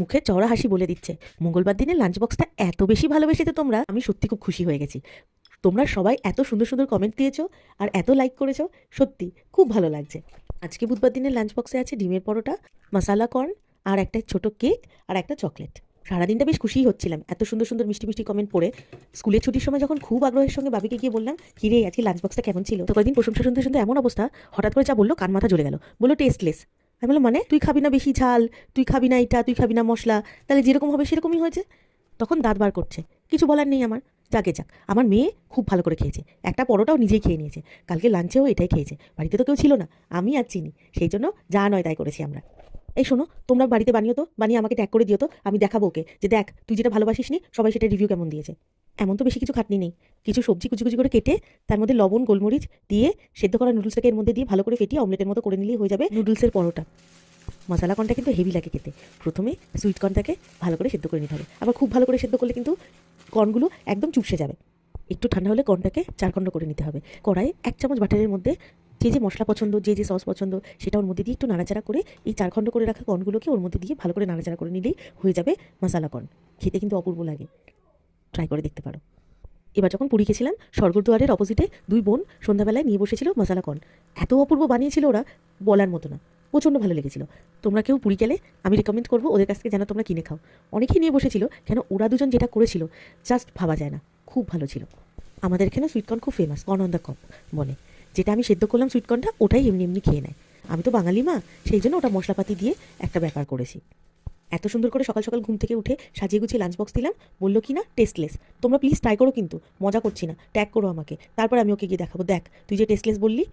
মুখে চড়া হাসি বলে দিচ্ছে। মঙ্গলবার দিনে লাঞ্চ বক্সটা এত বেশি ভালোবেসেছো তোমরা, আমি সত্যি খুব খুশি হয়ে গেছি। তোমরা সবাই এত সুন্দর সুন্দর কমেন্ট দিয়েছ আর এত লাইক করেছ, সত্যি খুব ভালো লাগছে। আজকে বুধবার দিনের লাঞ্চ বক্সে আছে ডিমের পরোটা মশালা কর্ন আর একটা ছোট কেক আর একটা চকলেট সারাদিনটা বেশ খুশিই হচ্ছিলাম, এত সুন্দর সুন্দর মিষ্টি মিষ্টি কমেন্ট পড়ে। স্কুলের ছুটির সময় যখন খুব আগ্রহের সঙ্গে বাবিকে গিয়ে বললাম, কিরে, আজকে লাঞ্চ বক্সটা কেমন ছিল? তো কয়েকদিন প্রশংসা শুনতে শুনতে এমন অবস্থা, হঠাৎ করে যা বলল, কান মাথা জ্বলে গেল। বলল টেস্টলেস আমি বললাম মানে? তুই খাবি না বেশি ঝাল, তুই খাবি না এটা, তুই খাবি না মশলা, তাহলে যেরকম হবে সেরকমই হয়েছে? তখন দাঁত বার করছে। কিছু বলার নেই আমার। যাকে যাক, আমার মেয়ে খুব ভালো করে খেয়েছে। একটা পরোটাও নিজেই খেয়ে নিয়েছে। কালকে লাঞ্চেও এটাই খেয়েছে। বাড়িতে তো কেউ ছিল না, আমি আর চিনি। সেই জন্য যা নয় তাই করেছি আমরা। এই শোনো, তোমরা বাড়িতে বানিও তো, বানিয়ে আমাকে ট্যাগ করে দিও তো, আমি দেখাবো ওকে যে দেখ, তুই যেটা ভালোবাসিস নি সবাই সেটা রিভিউ কেমন দিয়েছে। এমন তো বেশি কিছু খাটনি নেই। কিছু সবজি কুচি কুচি করে কেটে তার মধ্যে লবণ, গোলমরিচ দিয়ে সেদ্ধ করা নুডলসটাকে এর মধ্যে দিয়ে ভালো করে ফেটিয়ে অমলেটের মতো করে নিলেই হয়ে যাবে নুডলসের পরোটা। মশলা কর্নটা কিন্তু হেভি লাগে খেতে। প্রথমে সুইট কর্নটাকে ভালো করে সেদ্ধ করে নিতে হবে। আবার খুব ভালো করে সেদ্ধ করলে কিন্তু কর্নগুলো একদম চুপসে যাবে। একটু ঠান্ডা হলে কর্নটাকে চারখণ্ড করে নিতে হবে। কড়াইয়ে এক চামচ বাটারের মধ্যে যে যে মশলা পছন্দ, যে যে সস পছন্দ, সেটা ওর মধ্যে দিয়ে একটু নাড়াচাড়া করে এই চারখণ্ড করে রাখা কর্নগুলোকে ওর মধ্যে দিয়ে ভালো করে নাড়াচাড়া করে নিলেই হয়ে যাবে মশালা কর্ন। খেতে কিন্তু অপূর্ব লাগে। ট্রাই করে দেখতে পারো। এবার যখন পুরী গেছিলাম, স্বর্গদ্বারের অপোজিটে দুই বোন সন্ধ্যাবেলায় নিয়ে বসেছিল মশালা কর্ন এত অপূর্ব বানিয়েছিল ওরা, বলার মতো না। প্রচণ্ড ভালো লেগেছিল। তোমরা কেউ পুরী গেলে আমি রেকমেন্ড করব ওদের কাছ থেকে যেন তোমরা কিনে খাও। অনেকেই নিয়ে বসেছিল, কেন ওরা দুজন যেটা করেছিল জাস্ট ভাবা যায় না। খুব ভালো ছিল। আমাদের এখানে সুইটকর্ন খুব famous corn on the cob বলে। যেটা আমি সেদ্ধ করলাম সুইটকর্নটা ওটাই এমনি এমনি খেয়ে নেয়। আমি তো বাঙালি মা, সেই জন্য ওটা মশলাপাতি দিয়ে একটা ব্যাপার করেছি। এত সুন্দর করে সকাল সকাল ঘুম থেকে উঠে সাজিয়ে গুছিয়ে লাঞ্চ বক্স দিলাম। বলল, কি না? টেস্টলেস তোমরা প্লিজ ট্রাই করো কিন্তু। মজা করছি না। ট্যাগ করো আমাকে। তারপর আমি ওকে গিয়ে দেখাবো। দেখ, তুই যে টেস্টলেস বললি,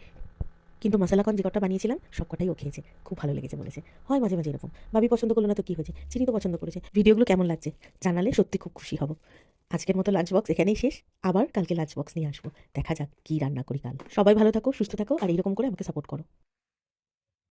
কিন্তু মশলা কন যে কটা বানিয়েছিলাম, সব কটাই ও খেয়েছে। খুব ভালো লেগেছে বলেছে। হয় মাঝে মাঝে এরকম। ভাবি পছন্দ করল না তো কী হয়েছে? চিনি তো পছন্দ করেছে। ভিডিওগুলো কেমন লাগছে? জানালে সত্যি খুব খুশি হব। আজকের মতো লাঞ্চ বক্স এখানেই শেষ। আবার কালকে লাঞ্চ বক্স নিয়ে আসব। দেখা যাক কী রান্না করি কাল। সবাই ভালো থাকো, সুস্থ থাকো, আর এরকম করে আমাকে সাপোর্ট করো।